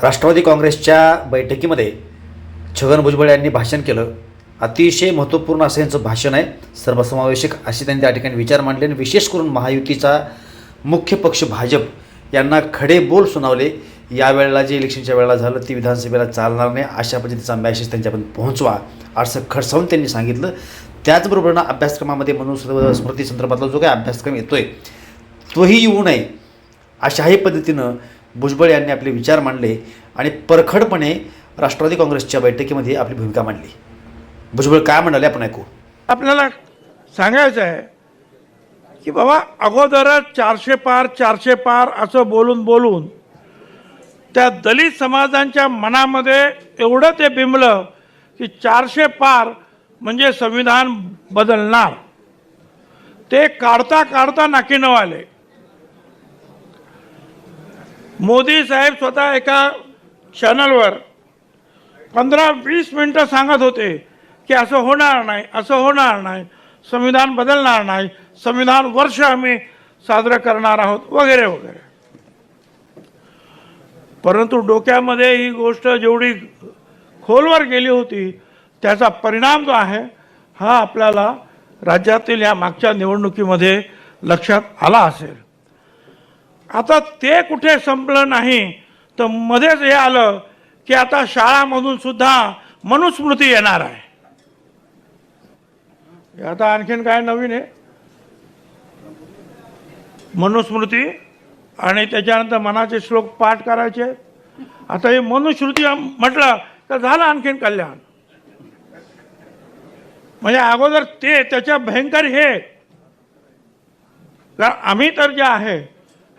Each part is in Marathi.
राष्ट्रवादी काँग्रेसच्या बैठकीमध्ये छगन भुजबळ यांनी भाषण केलं. अतिशय महत्त्वपूर्ण असं यांचं भाषण आहे. सर्वसमावेशक असे त्यांनी त्या ठिकाणी विचार मांडले आणि विशेष करून महायुतीचा मुख्य पक्ष भाजप यांना खडे बोल सुनावले. यावेळेला जे इलेक्शनच्या वेळेला झालं ती विधानसभेला चालणार नाही. अशा पद्धतीचा मॅसेज त्यांच्यापर्यंत पोहोचवा असं खडसावून त्यांनी सांगितलं. त्याचबरोबर ना अभ्यासक्रमामध्ये म्हणून स्मृती संदर्भातला जो काही अभ्यासक्रम येतोय तोही येऊ नये अशाही पद्धतीनं भुजबळ यांनी आपले विचार मांडले आणि परखडपणे राष्ट्रवादी काँग्रेसच्या बैठकीमध्ये आपली भूमिका मांडली. भुजबळ काय म्हणाले आपण ऐकू. आपल्याला सांगायचं आहे की बाबा अगोदरच चारशे पार चारशे पार असं बोलून बोलून त्या दलित समाजांच्या मनामध्ये एवढं ते बिंबलं की चारशे पार म्हणजे संविधान बदलणार. ते काढता काढता नाकीनव आले मोदी साहेब स्वतः एका चॅनलवर पंधरा वीस मिनटं सांगत होते की असं होणार नाही असं होणार नाही संविधान बदलणार नाही संविधान वर्ष आम्ही साजरं करणार आहोत वगैरे वगैरे. परंतु डोक्यामध्ये ही गोष्ट जेवढी खोलवर गेली होती त्याचा परिणाम जो आहे हा आपल्याला राज्यातील या मागच्या निवडणुकीमध्ये लक्षात आला असेल. आता ते कुठे संपलं नाही तर मध्येच हे आलं की आता शाळामधून सुद्धा मनुस्मृती येणार आहे. आता आणखीन काय नवीन आहे? मनुस्मृती आणि त्याच्यानंतर मनाचे श्लोक पाठ करायचे. आता हे मनुस्मृती म्हटलं तर झालं आणखीन कल्याण. म्हणजे अगोदर ते त्याच्या भयंकर हे. तर आम्ही तर जे आहे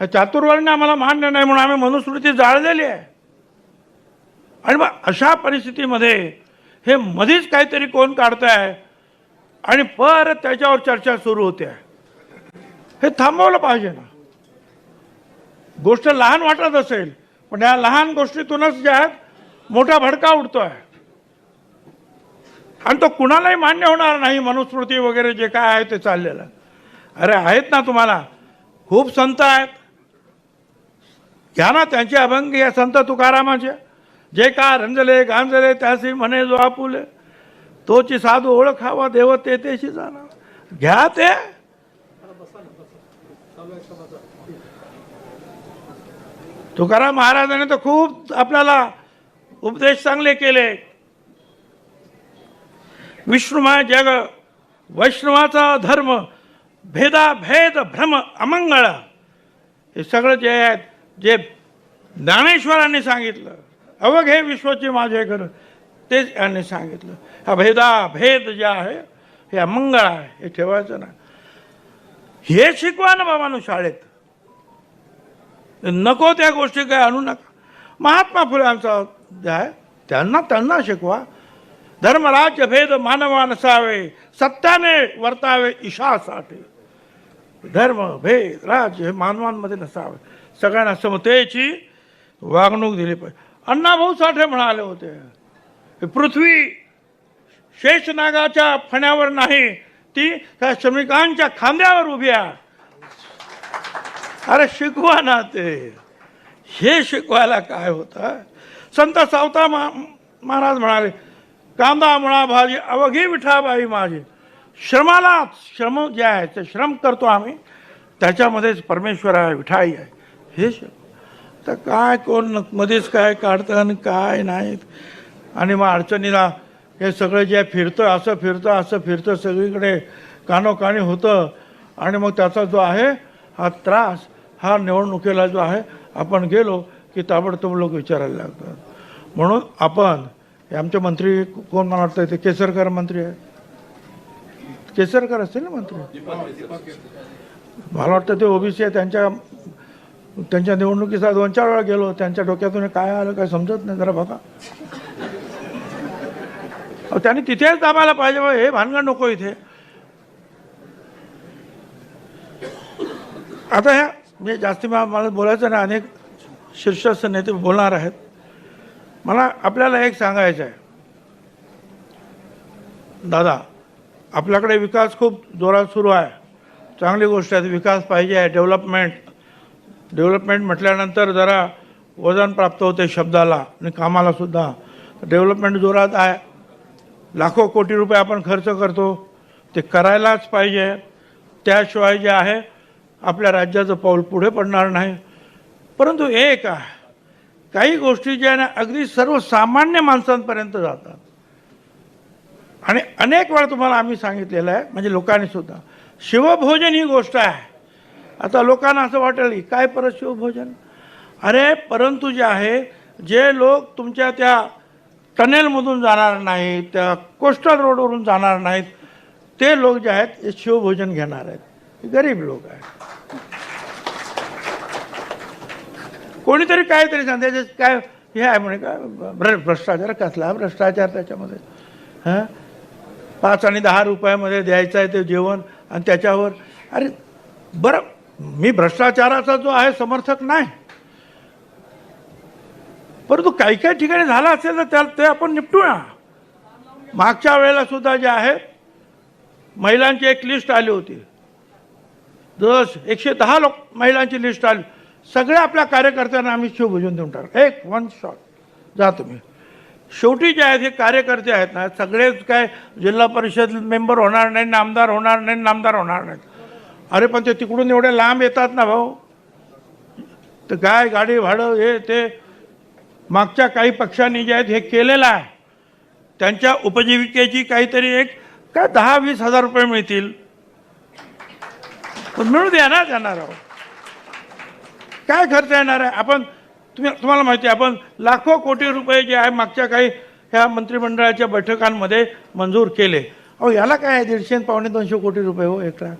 चातुर्वर्ण्य आम्हाला मान्य नाही म्हणून आम्ही मनुस्मृती जाळलेली आहे. आणि मग अशा परिस्थितीमध्ये हे मधीच काहीतरी कोण काढताय आणि परत त्याच्यावर चर्चा सुरू होते. हे थांबवलं पाहिजे ना. गोष्ट लहान वाटत असेल पण या लहान गोष्टीतूनच ज्या आहेत मोठा भडका उडतोय आणि तो कुणालाही मान्य होणार नाही मनुस्मृती वगैरे जे काय आहे ते चाललेलं. अरे आहेत ना तुम्हाला. खूप संत आहेत. घ्या ना त्यांचे अभंग या संत तुकारामाचे. जे का रंजले गांजले त्यासी म्हणे जो आपुले. तोची साधू ओळखावा देव ते तेशी जाणार घ्या ते. तुकाराम महाराजांनी तर खूप आपल्याला उपदेश चांगले केले. विष्णुमाय जग वैष्णवाचा धर्म भेदा भेद भ्रम अमंगळ. हे सगळं जे आहेत जे ज्ञानेश्वरांनी सांगितलं अवघे विश्वाचे माझे घर तेच यांनी सांगितलं. हा भेदा भेद जे आहे हे अमंगळ आहे हे ठेवायचं ना हे शिकवा ना बाबांनो शाळेत. नको त्या गोष्टी काय आणू नका. महात्मा फुल्यांचा जे आहे त्यांना त्यांना शिकवा. धर्मराज्य भेद मानवा नसावे सत्याने वर्तावे ईशासाठी धर्म भेद राज्य हे मानवांमध्ये नसावे. सगळ्यांना समतेची वागणूक दिली पाहिजे. अण्णाभाऊ साठे म्हणाले होते पृथ्वी शेषनागाच्या फण्यावर नाही ती त्या श्रमिकांच्या खांद्यावर उभी आहे. अरे शिकवा ना ते. हे शिकवायला काय होतं? संत सावता मा महाराज म्हणाले कांदा मुळा भाजी अवघी विठाबाई माझी श्रमाला श्रम जे आहे ते श्रम करतो आम्ही त्याच्यामध्येच परमेश्वर आहे विठाई आहे. हे तर काय कोण मध्येच काय काढतं आणि काय नाहीत आणि मग अडचणीला हे सगळं जे फिरतं असं फिरतं असं फिरतं सगळीकडे कानोकानी होतं. आणि मग त्याचा जो आहे हा त्रास हा निवडणुकीला जो आहे आपण गेलो की ताबडतोब लोक विचारायला लागतात. म्हणून आपण आमचे मंत्री कोण मला वाटतं ते केसरकर मंत्री आहे केसरकर असतील ना मंत्री? मला वाटतं ते ओबीसी आहे त्यांच्या त्यांच्या निवडणुकीचा दोन चार वेळा गेलो त्यांच्या डोक्यातून काय आलं काय समजत नाही जरा बघा. त्यांनी तिथेच दाबायला पाहिजे हे भानगड नको इथे. आता ह्या मी जास्ती मला बोलायचं नाही अनेक शीर्षस्थ नेते बोलणार आहेत. मला आपल्याला एक सांगायचं आहे दादा आपल्याकडे विकास खूप जोरात सुरू आहे. चांगली गोष्ट आहे विकास पाहिजे आहे डेव्हलपमेंट. डेव्हलपमेंट म्हटल्यानंतर जरा वजन प्राप्त होते शब्दाला आणि कामाला सुद्धा. डेव्हलपमेंट जोरात आहे. लाखो कोटी रुपये आपण खर्च करतो. ते करायलाच पाहिजे. त्याशिवाय जे आहे आपल्या राज्याचं पाऊल पुढे पडणार नाही. परंतु एक आहे. काही गोष्टी ज्या ना अगदी सर्वसामान्य माणसांपर्यंत जातात. आणि अनेक वेळा तुम्हाला आम्ही सांगितलेलं आहे म्हणजे लोकांनी सुद्धा. शिवभोजन ही गोष्ट आहे. आता लोकांना असं वाटेल की काय परत शिवभोजन अरे परंतु जे आहे जे लोक तुमच्या त्या टनेलमधून जाणार नाहीत त्या कोस्टल रोडवरून जाणार नाहीत ते लोक जे आहेत ते शिवभोजन घेणार आहेत. गरीब लोक आहेत. कोणीतरी काहीतरी सांग काय हे आहे म्हणे का भ्र भ्रष्टाचार कसला भ्रष्टाचार त्याच्यामध्ये हां? पाच आणि दहा रुपयामध्ये द्यायचं आहे ते जेवण आणि त्याच्यावर अरे बरं मी भ्रष्टाचाराचा जो आहे समर्थक नाही. परंतु काही काही ठिकाणी झाला असेल तर त्या ते आपण निपटूया. मागच्या वेळेला सुद्धा जे आहे महिलांची एक लिस्ट आली होती. दस एकशे दहा लोक महिलांची लिस्ट आली. सगळ्या आपल्या कार्यकर्त्यांना आम्ही शिवभोजन देऊन टाकलं. एक वन शॉट जा तुम्ही. शेवटी जे आहेत हे कार्यकर्ते आहेत ना सगळेच काय जिल्हा परिषद मेंबर होणार नाही नामदार होणार नाही नामदार होणार नाहीत. अरे पण ते तिकडून एवढे लांब येतात ना भाऊ. तर काय गाडी भाडं हे ते. मागच्या काही पक्षांनी जे आहेत हे केलेलं आहे. त्यांच्या उपजीविकेची काहीतरी एक काय दहा वीस हजार रुपये मिळतील. पण मिळू द्या ना त्यांना राव. काय खर्च येणार आहे? आपण तुम्ही तुम्हाला माहिती आहे आपण लाखो कोटी रुपये जे आहे मागच्या काही ह्या मंत्रिमंडळाच्या बैठकांमध्ये मंजूर केले. अहो याला काय आहे? दीडशे पावणे दोनशे कोटी रुपये हो एक लाख.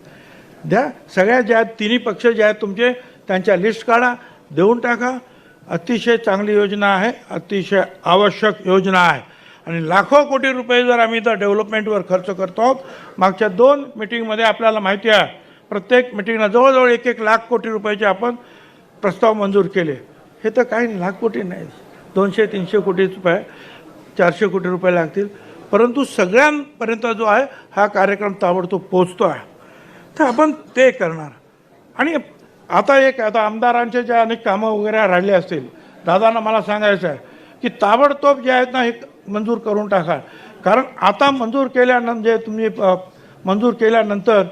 द्या. सगळ्या ज्या आहेत, तिन्ही पक्ष जे आहेत तुमचे त्यांच्या लिस्ट काढा देऊन टाका. अतिशय चांगली योजना आहे अतिशय आवश्यक योजना आहे. आणि लाखो कोटी रुपये जर आम्ही तर डेव्हलपमेंटवर खर्च करतो आहोत मागच्या दोन मिटिंगमध्ये आपल्याला माहिती आहे प्रत्येक मिटिंगला जवळजवळ एक एक लाख कोटी रुपयाचे आपण प्रस्ताव मंजूर केले. हे तर काही नाही, लाख कोटी नाही. दोनशे तीनशे कोटी रुपये चारशे कोटी रुपये लागतील. परंतु सगळ्यांपर्यंत जो आहे हा कार्यक्रम ताबडतोब पोचतो आहे. तर आपण ते करणार. आणि आता एक आता आमदारांचे जे अनेक कामं वगैरे राहिले असतील दादांना मला सांगायचं आहे की ताबडतोब जे आहेत ना हे मंजूर करून टाका. कारण आता मंजूर केल्यानंतर जे तुम्ही मंजूर केल्यानंतर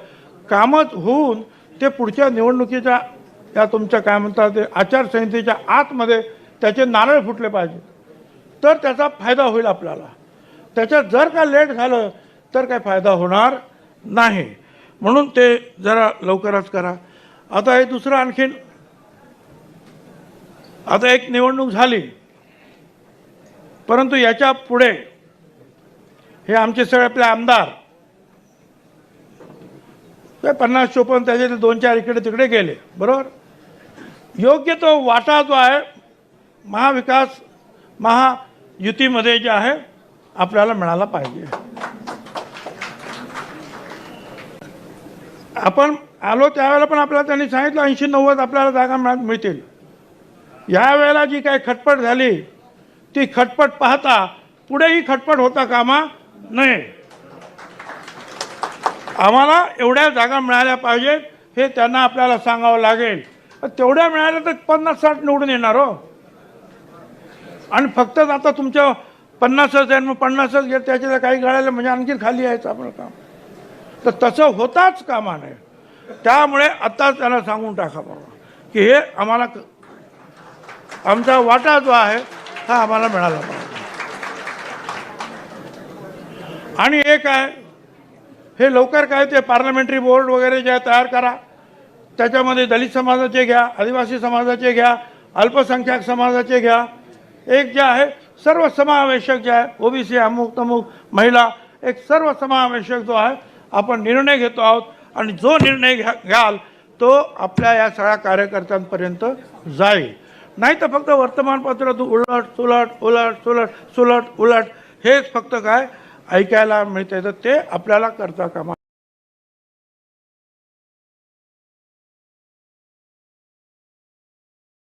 कामच होऊन ते पुढच्या निवडणुकीच्या या तुमच्या काय म्हणतात ते आचारसंहितेच्या आतमध्ये त्याचे नारळ फुटले पाहिजे तर त्याचा फायदा होईल आपल्याला. त्याच्यात जर का लेट झालं तर काय फायदा होणार नाही. म्हणून ते जरा लवकरच करा. आता हे दुसरं आणखीन आता एक निवडणूक झाली. परंतु याच्यापुढे हे आमचे सगळे आपले आमदार ते पन्नास चोपन्न त्याचे दोन चार इकडे तिकडे गेले. बरोबर? योग्य तो वाटा जो आहे महाविकास महायुतीमध्ये जे आहे आपल्याला मिळाला पाहिजे. आपण आलो त्यावेळेला पण आपल्याला त्यांनी सांगितलं ऐंशी नव्वद आपल्याला जागा मिळतील. यावेळेला जी काही खटपट झाली ती खटपट पाहता पुढेही खटपट होता कामा नये. आम्हाला एवढ्या जागा मिळाल्या पाहिजेत हे त्यांना आपल्याला सांगावं लागेल. तेवढ्या मिळाल्या तर पन्नास साठ निवडून येणार हो. आणि फक्तच आता तुमच्या पन्नासच आहे मग पन्नासच घेत त्याच्या काही गाळायला म्हणजे आणखी खाली यायचं आपलं काम. तर तसं होताच कामा नये त्यामुळे आत्ताच त्यांना सांगून टाका बाबा की हे आम्हाला आमचा वाटा जो आहे हा आम्हाला मिळाला पाहिजे. आणि एक आहे हे लवकर काय ते पार्लमेंटरी बोर्ड वगैरे जे आहे तयार करा. त्याच्यामध्ये दलित समाजाचे घ्या आदिवासी समाजाचे घ्या अल्पसंख्याक समाजाचे घ्या. एक जे आहे सर्व समावेशक जे आहे ओबीसी अमुक तमुक महिला एक सर्व समावेशक जो आहे आपण निर्णय घेतो आहोत आणि जो निर्णय घ्या घ्याल तो आपल्या या सगळ्या कार्यकर्त्यांपर्यंत जाईल. नाही तर फक्त वर्तमानपत्र उलट सुलट उलट सुलट सुलट उलट हेच फक्त काय ऐकायला मिळते तर ते आपल्याला करता कामा